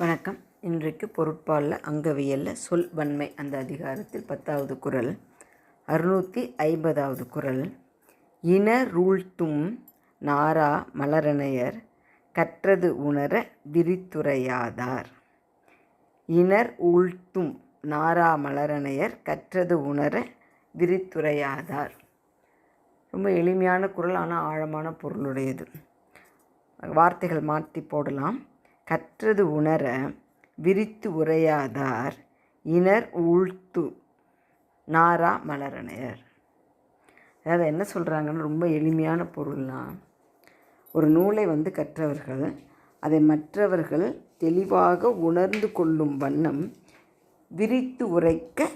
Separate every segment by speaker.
Speaker 1: வணக்கம். இன்றைக்கு பொருட்பாலில் அங்கவியலில் சொல் வன்மை அந்த அதிகாரத்தில் பத்தாவது குறள் அறுநூற்றி ஐம்பதாவது குறள் இன ரூழ்த்தும் நாரா மலரணையர் கற்றது உணர விரித்துரையாதார் இனர் ஊழ்த்தும் நாரா மலரணையர் கற்றது உணர விரித்துரையாதார் ரொம்ப எளிமையான குரல் ஆனால் ஆழமான பொருளுடையது. வார்த்தைகள் மாற்றி போடலாம். கற்றது உணர விரித்து உரையாதார் இனர் ஊழ்த்து. நாரா மலரணையர். அதாவது என்ன சொல்கிறாங்கன்னு ரொம்ப எளிமையான பொருள்னா ஒரு நூலை வந்து கற்றவர்கள் அதை மற்றவர்கள் தெளிவாக உணர்ந்து கொள்ளும் வண்ணம் விரித்து உரைக்க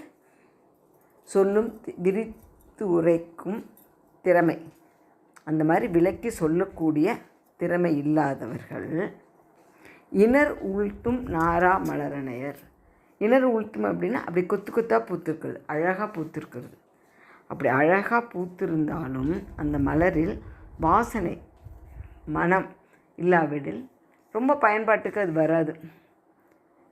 Speaker 1: சொல்லும் தி- விரித்து உரைக்கும் திறமை. அந்த மாதிரி விளக்கி சொல்லக்கூடிய திறமை இல்லாதவர்கள் இனர் உழ்த்தும் நாரா மலரணையர். இனர் உழ்த்தும் அப்படின்னா அப்படி கொத்து கொத்தாக பூத்திருக்கிறது அழகாக பூத்திருக்கிறது. அப்படி அழகாக பூத்திருந்தாலும் அந்த மலரில் வாசனை மனம் இல்லாவிடில் ரொம்ப பயன்பாட்டுக்கு அது வராது.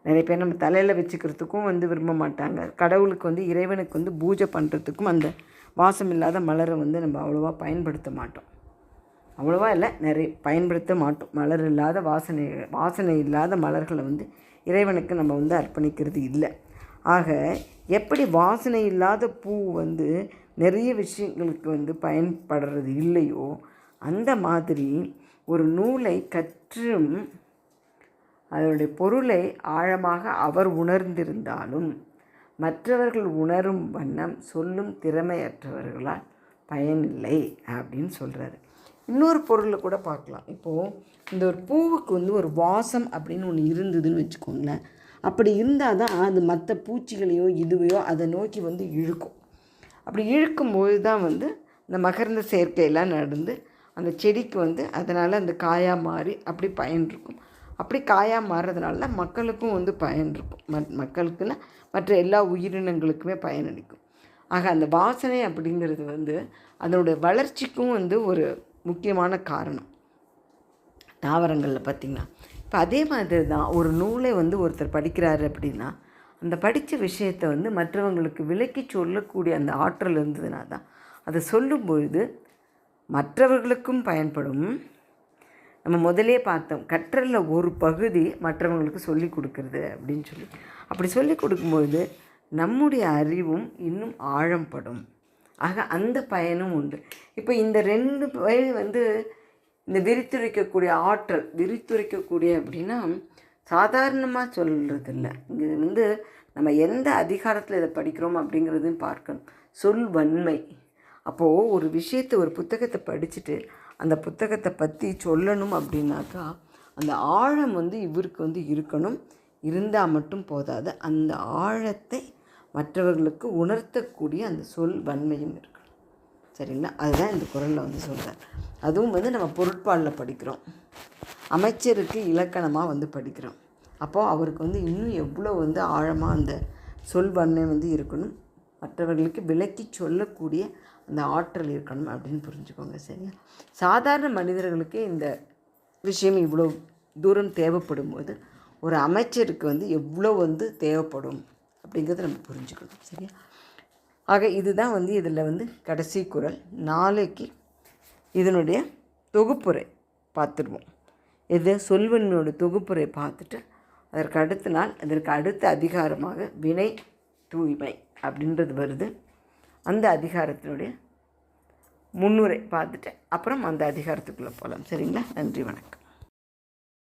Speaker 1: நிறைய பேர் நம்ம தலையில் வச்சுக்கிறதுக்கும் வந்து விரும்ப மாட்டாங்க. கடவுளுக்கு வந்து இறைவனுக்கு வந்து பூஜை பண்ணுறதுக்கும் அந்த வாசம் இல்லாத மலரை வந்து நம்ம அவ்வளோவா பயன்படுத்த மாட்டோம். அவ்வளோவா இல்லை. நிறைய பயன்படுத்த மாட்டோம். மலர் இல்லாத வாசனை வாசனை இல்லாத மலர்களை வந்து இறைவனுக்கு நம்ம வந்து அர்ப்பணிக்கிறது இல்லை. ஆக எப்படி வாசனை இல்லாத பூ வந்து நிறைய விஷயங்களுக்கு வந்து பயன்படுறது இல்லையோ அந்த மாதிரி ஒரு நூலை கற்றும் அதனுடைய பொருளை ஆழமாக அவர் உணர்ந்திருந்தாலும் மற்றவர்கள் உணரும் வண்ணம் சொல்லும் திறமையற்றவர்களால் பயனில்லை அப்படின்னு சொல்கிறாரு இன்னொரு பொருளை கூட பார்க்கலாம். இப்போது இந்த ஒரு பூவுக்கு வந்து ஒரு வாசம் அப்படின்னு ஒன்று இருந்ததுன்னு வச்சுக்கோங்களேன். அப்படி இருந்தால் தான் அது மற்ற பூச்சிகளையோ இதுவையோ அதை நோக்கி வந்து இழுக்கும். அப்படி இழுக்கும்போது தான் வந்து இந்த மகர்ந்த சேர்க்கையெல்லாம் நடந்து அந்த செடிக்கு வந்து அதனால் அந்த காயாக மாறி அப்படி பயன் இருக்கும் அப்படி காயாக மாறுறதுனால மக்களுக்கும் வந்து பயன் இருக்கும் மத் மக்களுக்குன்னா மற்ற எல்லா உயிரினங்களுக்குமே பயனளிக்கும். ஆக அந்த வாசனை அப்படிங்கிறது வந்து அதனுடைய வளர்ச்சிக்கும் வந்து ஒரு முக்கியமான காரணம். தாவரங்களில் பார்த்திங்கன்னா இப்போ அதே மாதிரி தான் ஒரு நூலை வந்து ஒருத்தர் படிக்கிறாரு அப்படின்னா அந்த படித்த விஷயத்தை வந்து மற்றவங்களுக்கு விலக்கி சொல்லக்கூடிய அந்த ஆற்றல் இருந்ததுனா தான் அதை சொல்லும்பொழுது மற்றவர்களுக்கும் பயன்படும். நம்ம முதலே பார்த்தோம் கற்றலில் ஒரு பகுதி மற்றவங்களுக்கு சொல்லி கொடுக்கறது அப்படின்னு சொல்லி. அப்படி சொல்லி கொடுக்கும்பொழுது நம்முடைய அறிவும் இன்னும் ஆழம்படும் ஆக அந்த பயனும் உண்டு. இப்போ இந்த ரெண்டு பயன் வந்து இந்த விரித்துரைக்கக்கூடிய ஆற்றல் விரித்துரைக்கக்கூடிய அப்படின்னா சாதாரணமாக சொல்கிறது இல்லை இங்கே வந்து நம்ம எந்த அதிகாரத்தில் இதை படிக்கிறோம் அப்படிங்கிறதையும் பார்க்கணும். சொல் வன்மை. அப்போது ஒரு விஷயத்தை ஒரு புத்தகத்தை படிச்சுட்டு அந்த புத்தகத்தை பற்றி சொல்லணும் அப்படின்னாக்கா அந்த ஆழம் வந்து இவருக்கு வந்து இருக்கணும். இருந்தால் மட்டும் போதாது. அந்த ஆழத்தை மற்றவர்களுக்கு உணர்த்தக்கூடிய அந்த சொல் வன்மையும் இருக்கணும். சரிங்களா? அதுதான் இந்த குரலில் வந்து சொல்கிறார் அதுவும் வந்து நம்ம பொருட்பாலில் படிக்கிறோம். அமைச்சருக்கு இலக்கணமாக வந்து படிக்கிறோம். அப்போது அவருக்கு வந்து இன்னும் எவ்வளோ வந்து ஆழமாக அந்த சொல் வன்மை வந்து இருக்கணும்? மற்றவர்களுக்கு விளக்கி சொல்லக்கூடிய அந்த ஆற்றல் இருக்கணும் அப்படின்னு புரிஞ்சுக்கோங்க. சரியா? சாதாரண மனிதர்களுக்கே இந்த விஷயம் இவ்வளோ தூரம் தேவைப்படும் போது ஒரு அமைச்சருக்கு வந்து எவ்வளோ வந்து தேவைப்படும்? அப்படிங்கிறத நம்ம புரிஞ்சுக்கணும் சரியா? ஆக இதுதான் வந்து இதில் வந்து கடைசி குரல். நாளைக்கு இதனுடைய தொகுப்புரை பார்த்துருவோம். இது சொல்வனோட தொகுப்புரை பார்த்துட்டு அதற்கு அடுத்த நாள் அதற்கு அடுத்த அதிகாரமாக வினை தூய்மை அப்படின்றது வருது. அந்த அதிகாரத்தினுடைய முன்னுரை பார்த்துட்டு அப்புறம் அந்த அதிகாரத்துக்குள்ளே போகலாம். சரிங்களா? நன்றி வணக்கம்.